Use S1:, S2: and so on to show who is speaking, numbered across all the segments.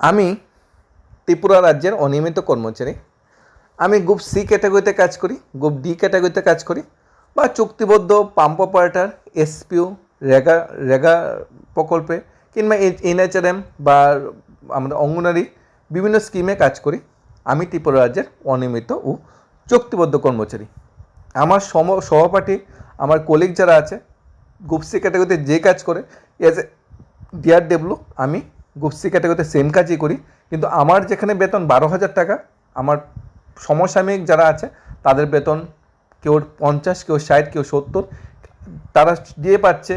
S1: আমি ত্রিপুরা রাজ্যের অনিয়মিত কর্মচারী। আমি গ্রুপ সি ক্যাটাগরিতে কাজ করি গ্রুপ ডি ক্যাটাগরিতে কাজ করি বা চুক্তিবদ্ধ pump operator SPO REGA REGA প্রকল্পে কিংবা এনএচআরএম বা আমরা অঙ্গনারী বিভিন্ন স্কিমে কাজ করি। আমি ত্রিপুরা রাজ্যের অনিয়মিত ও চুক্তিবদ্ধ কর্মচারী। আমার সম, সহপাঠী, আমার কলিগ যারা আছে গ্রুপ সি ক্যাটাগরিতে যে কাজ করে এজ এ ডিআর ডেব্লু আমি গ্রুপ সি ক্যাটাগরিতে সেম কাজই করি। কিন্তু আমার যেখানে বেতন বারো হাজার টাকা, আমার সমসাময়িক যারা আছে, তাদের বেতন কেউ পঞ্চাশ, কেউ ষাট, কেউ সত্তর, তারা দিয়ে পাচ্ছে।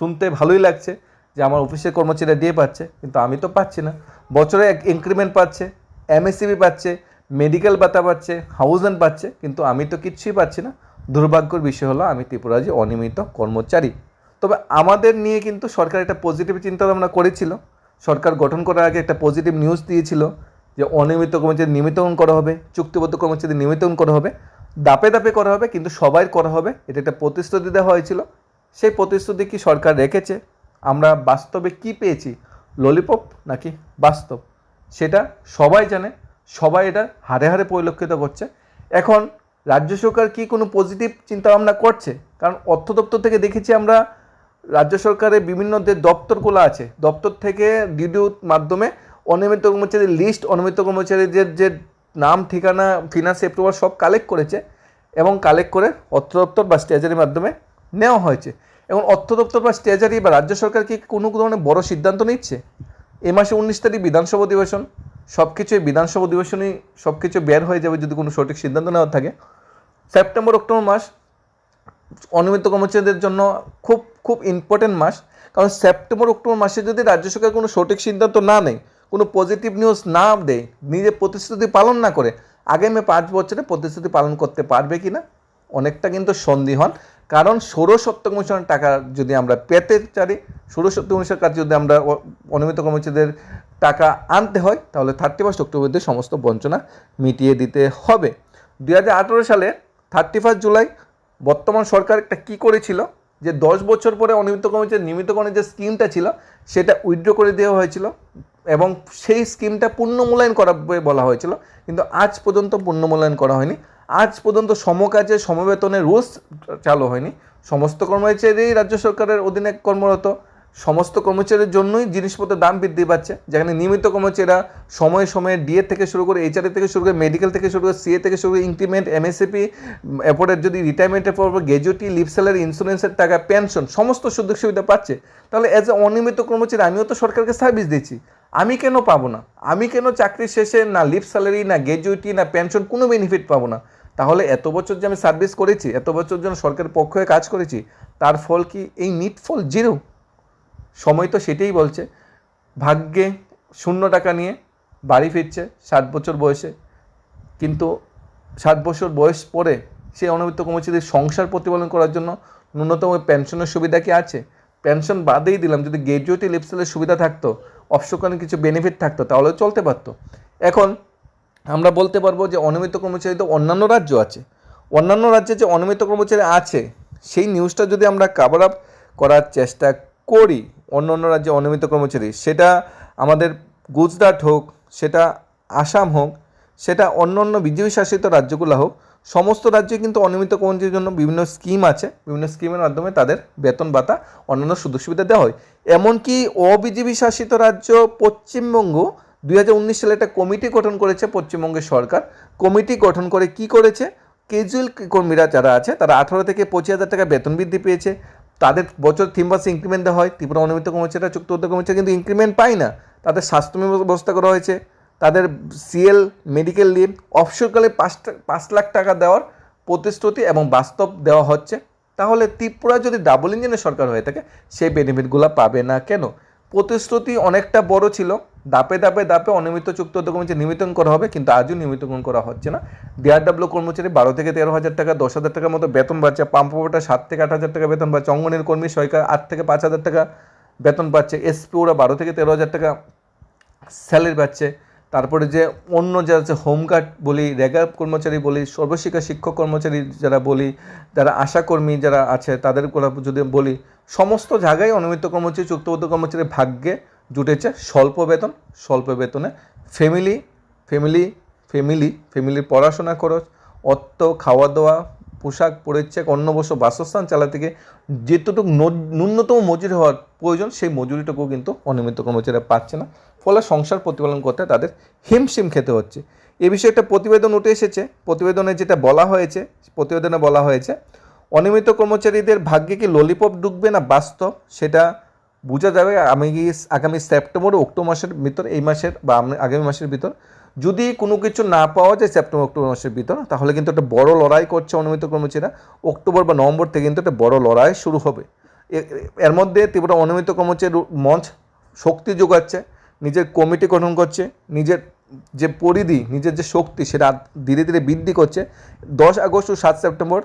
S1: শুনতে ভালোই লাগছে যে আমার অফিসের কর্মচারীরা দিয়ে পাচ্ছে, কিন্তু আমি তো পাচ্ছি না। বছরে এক ইনক্রিমেন্ট পাচ্ছে এমএসসিবি পাচ্ছে মেডিকেল ভাতা পাচ্ছে হাউস হাউজেন পাচ্ছে, কিন্তু আমি তো কিচ্ছুই পাচ্ছি না। দুর্ভাগ্যর বিষয় হলো, আমি ত্রিপুরাজি অনিয়মিত কর্মচারী। তবে আমাদের নিয়ে কিন্তু সরকার একটা পজিটিভ চিন্তাভাবনা করেছিল। সরকার গঠন করার আগে একটা পজিটিভ নিউজ দিয়েছিল যে অনিয়মিত কর্মচারী নিয়মিতকরণ করা হবে, চুক্তিবদ্ধ কর্মচারী নিয়মিতকরণ করা হবে দাপে দাপে করা হবে কিন্তু সবাই করা হবে। এটা একটা প্রতিশ্রুতি দেওয়া হয়েছিল। সেই প্রতিশ্রুতি কি সরকার রেখেছে? আমরা বাস্তবে কি পেয়েছি? ললিপপ নাকি বাস্তব? সেটা সবাই জানে, সবাই এটা হারে হারে পরিলক্ষিত করছে। এখন রাজ্য সরকার কি কোনো পজিটিভ চিন্তাভাবনা করছে? কারণ অর্থ দপ্তর থেকে দেখেছি আমরা রাজ্য সরকারের বিভিন্ন যে দপ্তরগুলো আছে, দপ্তর থেকে ডিডিউর মাধ্যমে অনিয়মিত কর্মচারীর লিস্ট অনিয়মিত কর্মচারীদের যে নাম, ঠিকানা ফিনান্স অ্যাপ্রুভাল সব কালেক্ট করেছে এবং কালেক্ট করে অর্থ দপ্তর বা স্ট্রেজারির মাধ্যমে নেওয়া হয়েছে। এখন অর্থ দপ্তর বা স্ট্রেজারি বা রাজ্য সরকার কি কোনো ধরনের বড় সিদ্ধান্ত নিচ্ছে? এ মাসে উনিশ তারিখ বিধানসভা অধিবেশন সব কিছুই বিধানসভা অধিবেশনই সব কিছু বের হয়ে যাবে যদি কোনো সঠিক সিদ্ধান্ত নেওয়া থাকে। সেপ্টেম্বর, অক্টোবর মাস অনিয়মিত কর্মচারীদের জন্য খুব খুব ইম্পর্টেন্ট মাস। কারণ সেপ্টেম্বর অক্টোবর মাসে যদি রাজ্য সরকার কোনো সঠিক সিদ্ধান্ত না নেয়, কোনো পজিটিভ নিউজ না দেয়, নিজের প্রতিশ্রুতি পালন না করে, আগামী পাঁচ বছরে প্রতিশ্রুতি পালন করতে পারবে কি না অনেকটা কিন্তু সন্দিহান। কারণ ষোড়শত্ব কমিশনের টাকা যদি আমরা পেতে চাই ষোড়শত্ব কমিশনের কাছে যদি আমরা অনিয়মিত কর্মচারীদের টাকা আনতে হয়, তাহলে থার্টি ফার্স্ট অক্টোবর দিয়ে সমস্ত বঞ্চনা মিটিয়ে দিতে হবে। দু হাজার আঠেরো সালে থার্টি ফার্স্ট জুলাই বর্তমান সরকার একটা কী করেছিল? যে দশ বছর পরে অনিয়মিত কর্মচারী নিয়মিতকরণের যে স্কিমটা ছিল, সেটা উইথড্র করে দেওয়া হয়েছিল এবং সেই স্কিমটা পূর্ণ মূল্যায়ন করা বলা হয়েছিল। কিন্তু আজ পর্যন্ত পূর্ণ মূল্যায়ন করা হয়নি। আজ পর্যন্ত সমকাজে সমবেতনের রুলস চালু হয়নি। সমস্ত কর্মচারী রাজ্য সরকারের অধীনে কর্মরত। সমস্ত কর্মচারীর জন্যই জিনিসপত্রের দাম বৃদ্ধি পাচ্ছে। যেখানে নিয়মিত কর্মচারীরা সময়ে সময়ে ডিএ থেকে শুরু করে এইচআরএ থেকে শুরু করে মেডিকেল থেকে শুরু করে সিএ থেকে শুরু করে ইনক্রিমেন্ট এমএসএপি এরপরের যদি রিটায়ারমেন্টের পর গ্র্যাজুয়েটি লিভ স্যালারি ইন্স্যুরেন্সের টাকা পেনশন সমস্ত সুযোগ সুবিধা পাচ্ছে। তাহলে অ্যাজ এ অনিয়মিত কর্মচারী আমিও তো সরকারকে সার্ভিস দিচ্ছি। আমি কেন পাবো না? আমি কেন চাকরি শেষে না লিভ স্যালারি না গ্র্যাজুয়েটি না পেনশন কোনো বেনিফিট পাবো না? তাহলে এত বছর যে আমি সার্ভিস করেছি, এত বছর যেন সরকারের পক্ষ কাজ করেছি, তার ফল কি এই নিট ফল জিরো সময় তো সেটাই বলছে। ভাগ্যে শূন্য টাকা নিয়ে বাড়ি ফিরছে ষাট বছর বয়সে। কিন্তু ষাট বছর বয়স পরে সেই অনিয়মিত কর্মচারীর সংসার প্রতিপালন করার জন্য ন্যূনতম পেনশনের সুবিধা কি আছে? পেনশন বাদেই দিলাম, যদি গ্র্যাজুয়েটি লিপসেলের সুবিধা থাকতো অপশকানে কিছু বেনিফিট থাকতো, তাহলে চলতে পারতো। এখন আমরা বলতে পারব যে অনিয়মিত কর্মচারী তো অন্যান্য রাজ্য আছে। অন্যান্য রাজ্যে যে অনিয়মিত কর্মচারী আছে, সেই নিউজটা যদি আমরা কাভার আপ করার চেষ্টা করি, অন্য অন্য রাজ্যে অনিয়মিত কর্মচারী, সেটা আমাদের গুজরাট হোক, সেটা আসাম হোক, সেটা অন্য অন্য বিজেপি শাসিত রাজ্যগুলো হোক, সমস্ত রাজ্যে কিন্তু অনিয়মিত কর্মচারীর জন্য বিভিন্ন স্কিম আছে। বিভিন্ন স্কিমের মাধ্যমে তাদের বেতন ভাতা, অন্যান্য সুযোগ সুবিধা দেওয়া হয়। এমনকি অবিজেপি শাসিত রাজ্য পশ্চিমবঙ্গ, দুই হাজার উনিশ সালে একটা কমিটি গঠন করেছে পশ্চিমবঙ্গের সরকার। কমিটি গঠন করে কি করেছে? কেজুয়াল কর্মীরা যারা আছে, তারা আঠারো থেকে পঁচিশ হাজার টাকা বেতন বৃদ্ধি পেয়েছে। তাদের বছর তিন মাসে ইনক্রিমেন্ট দেওয়া হয়, ত্রিপুরা অনিয়মিত কর্মচারীরা চুক্তিবদ্ধ কর্মচারী কিন্তু ইনক্রিমেন্ট পায় না। তাদের স্বাস্থ্য ব্যবস্থা করা হয়েছে। তাদের সিএল মেডিকেল লিভ অবসরকালে পাঁচ পাঁচ লাখ টাকা দেওয়ার প্রতিশ্রুতি এবং বাস্তব দেওয়া হচ্ছে। তাহলে ত্রিপুরা যদি ডাবল ইঞ্জিনের সরকার হয়ে থাকে, সেই বেনিফিটগুলো পাবে না কেন? প্রতিশ্রুতি অনেকটা বড় ছিল। দাপে দাপে দাপে অনিয়মিত চুক্তিবদ্ধ কর্মচারী নিয়মিতন করা হবে, কিন্তু আজও নিয়মিতকরণ করা হচ্ছে না। ডিআরডাব্লিউ কর্মচারী বারো থেকে তেরো হাজার টাকা, দশ হাজার টাকার মতো বেতন পাচ্ছে। পাম্পটা সাত থেকে আট হাজার টাকা বেতন পাচ্ছে। অঙ্গনের কর্মী সরকার আট থেকে পাঁচ হাজার টাকা বেতন পাচ্ছে। এসপি ওরা বারো থেকে তেরো হাজার টাকা স্যালারি পাচ্ছে। তারপরে যে অন্য যারা আছে হোমগার্ড বলি রেগা কর্মচারী বলি, সর্বশিক্ষা শিক্ষক কর্মচারী যারা বলি, যারা আশাকর্মী যারা আছে, তাদের যদি বলি, সমস্ত জায়গায় অনিয়মিত কর্মচারী, চুক্তিবদ্ধ কর্মচারী ভাগ্যে জুটেছে স্বল্প বেতন, স্বল্প বেতনে ফ্যামিলি ফ্যামিলি ফ্যামিলি ফ্যামিলির পড়াশোনা খরচ অর্থ খাওয়া দাওয়া পোশাক পরিচ্ছেদ, অন্নবস্ত্র, বাসস্থান চালাতে গিয়ে যেতটুকু ন- ন্যূনতম মজুরি হওয়ার প্রয়োজন, সেই মজুরিটুকু কিন্তু অনিয়মিত কর্মচারীরা পাচ্ছে না। ফলে সংসার প্রতিপালন করতে তাদের হিমশিম খেতে হচ্ছে। এ বিষয়ে একটা প্রতিবেদন উঠে এসেছে। প্রতিবেদনে যেটা বলা হয়েছে, প্রতিবেদনে বলা হয়েছে, অনিয়মিত কর্মচারীদের ভাগ্যে কি ললিপপ ঢুকবে না বাস্তব? সেটা বোঝা যাবে আমি কি আগামী সেপ্টেম্বর অক্টোবর মাসের ভিতর, এই মাসের বা আগামী মাসের ভিতর, যদি কোনো কিছু না পাওয়া যায় সেপ্টেম্বর অক্টোবর মাসের ভিতর, তাহলে কিন্তু একটা বড় লড়াই করছে অনিয়মিত কর্মচারীরা। অক্টোবর বা নভেম্বর থেকে কিন্তু একটা বড় লড়াই শুরু হবে। এর মধ্যে ত্রিপুরা অনিয়মিত কর্মচারী মঞ্চ শক্তি যোগাচ্ছে, নিজের কমিটি গঠন করছে, নিজের যে পরিধি, নিজের যে শক্তি, সেটা ধীরে ধীরে বৃদ্ধি করছে। দশ আগস্ট ও সাত সেপ্টেম্বর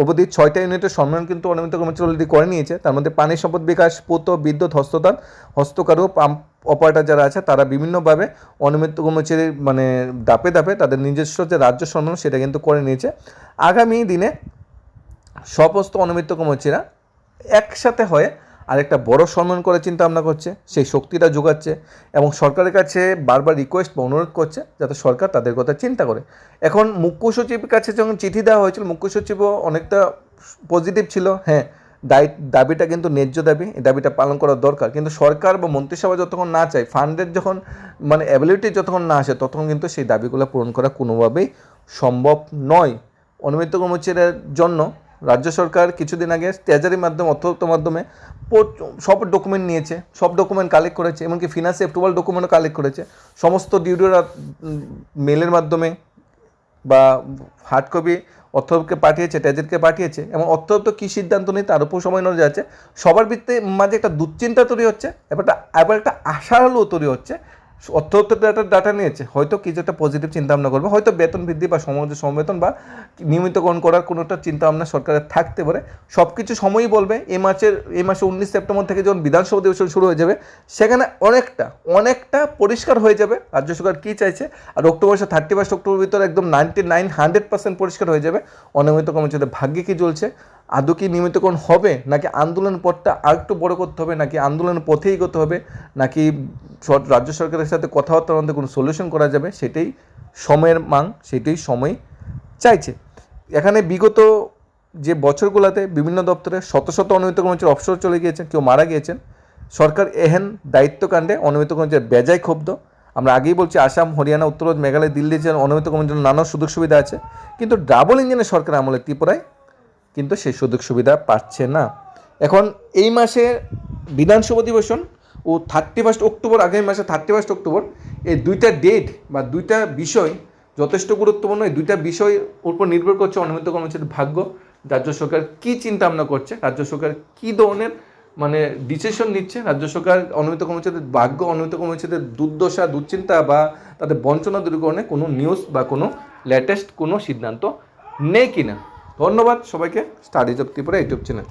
S1: অবধি ছয়টা ইউনিটের সম্মেলন কিন্তু অনিয়মিত কর্মচারী অলরেডি করে নিয়েছে। তার মধ্যে পানি সম্পদ বিকাশ, পোত, বিদ্যুৎ, হস্তদান, হস্তকারু, পাম্প অপারেটার যারা আছে, তারা বিভিন্নভাবে অনিয়মিত কর্মচারীর মানে দাপে দাপে তাদের নিজস্ব যে রাজ্য সম্মেলন, সেটা কিন্তু করে নিয়েছে। আগামী দিনে সমস্ত অনিয়মিত কর্মচারীরা একসাথে হয়ে আরেকটা বড় সম্মান করে চিন্তা ভাবনা করছে, সেই শক্তিটা যোগাচ্ছে এবং সরকারের কাছে বারবার রিকোয়েস্ট বা অনুরোধ করছে যাতে সরকার তাদের কথা চিন্তা করে। এখন মুখ্য সচিবের কাছে যখন চিঠি দেওয়া হয়েছিল, মুখ্য সচিবও অনেকটা পজিটিভ ছিল হ্যাঁ দায়ী, দাবিটা কিন্তু ন্যায্য দাবি, এই দাবিটা পালন করা দরকার। কিন্তু সরকার বা মন্ত্রিসভা যতক্ষণ না চায় ফান্ডের যখন মানে অ্যাবিলিটি যতক্ষণ না আসে, ততক্ষণ কিন্তু সেই দাবিগুলো পূরণ করা কোনোভাবেই সম্ভব নয়। অনিয়মিত কর্মচারীদের জন্য রাজ্য সরকার কিছুদিন আগে ট্রেজারির মাধ্যমে অর্থদপ্তর মাধ্যমে সব ডকুমেন্ট নিয়েছে, সব ডকুমেন্ট কালেক্ট করেছে, এমনকি ফিনান্স অ্যাপ্রুভাল ডকুমেন্টও কালেক্ট করেছে। সমস্ত ডিউডিওরা মেলের মাধ্যমে বা হার্ড কপি অর্থকে পাঠিয়েছে ট্যাজেটকে পাঠিয়েছে এবং অর্থদপ্তর কী সিদ্ধান্ত নিয়ে তার উপর সময় নেওয়া যাচ্ছে সবার ভিত্তিতে মাঝে একটা দুশ্চিন্তা তৈরি হচ্ছে, এবার একটা এবার একটা আশার আলো তৈরি হচ্ছে অর্থদপ্তর ডাটা ডাটা নিয়েছে। হয়তো কিছু একটা পজিটিভ চিন্তা ভাবনা করবে, হয়তো বেতন বৃদ্ধি বা সমাজ সমবেতন বা নিয়মিতকরণ করার কোনো একটা চিন্তা ভাবনা সরকারের থাকতে পারে। সব কিছু সময়ই বলবে, এ মাসের, এ মাসে উনিশ সেপ্টেম্বর থেকে যখন বিধানসভা অধিবেশন শুরু হয়ে যাবে, সেখানে অনেকটা অনেকটা পরিষ্কার হয়ে যাবে রাজ্য সরকার কী চাইছে। আর অক্টোবর মাসে থার্টি ফার্স্ট অক্টোবর ভিতরে একদম নাইনটি নাইন হান্ড্রেড পার্সেন্ট পরিষ্কার হয়ে যাবে। অনিয়মিত কর্মচারীদের ভাগ্যে কী চলছে আদৌ কি নিয়মিতকরণ হবে? নাকি আন্দোলন পথটা আর একটু বড় করতে হবে? নাকি আন্দোলনের পথেই করতে হবে? নাকি রাজ্য সরকারের সাথে কথাবার্তার মধ্যে কোনো সলিউশন করা যাবে? সেটাই সময়ের মাং, সেটাই সময় চাইছে। এখানে বিগত যে বছরগুলোতে বিভিন্ন দপ্তরে শত শত অনিয়মিত কর্মচারী অবসর চলে গিয়েছেন কেউ মারা গিয়েছেন। সরকার এহেন দায়িত্বকাণ্ডে অনিয়মিত কর্মচারী বেজায় ক্ষুব্ধ আমরা আগেই বলছি আসাম, হরিয়ানা উত্তরপ্রদেশ মেঘালয়, দিল্লি যে অনিয়মিত কর্মচারীর জন্য নানা সুযোগ সুবিধা আছে। কিন্তু ডাবল ইঞ্জিনের সরকার আমলে ত্রিপুরায় কিন্তু সেই সুযোগ সুবিধা পাচ্ছে না। এখন এই মাসে বিধানসভা অধিবেশন ও থার্টি ফার্স্ট অক্টোবর, আগামী মাসে থার্টি ফার্স্ট অক্টোবর, এই দুইটা ডেট বা দুইটা বিষয় যথেষ্ট গুরুত্বপূর্ণ। এই দুইটা বিষয়ের উপর নির্ভর করছে অনিয়মিত কর্মচারীর ভাগ্য। রাজ্য সরকার কী চিন্তা ভাবনা করছে? রাজ্য সরকার কী ধরনের মানে ডিসিশন নিচ্ছে? রাজ্য সরকার অনিয়মিত কর্মচারীদের ভাগ্য অনিয়মিত কর্মচারীদের দুর্দশা, দুশ্চিন্তা বা তাদের বঞ্চনা দূরীকরণে কোনো নিউজ বা কোনো লেটেস্ট কোনো সিদ্ধান্ত নেই কিনা? ধন্যবাদ সবাইকে studies of Tripura YouTube channel.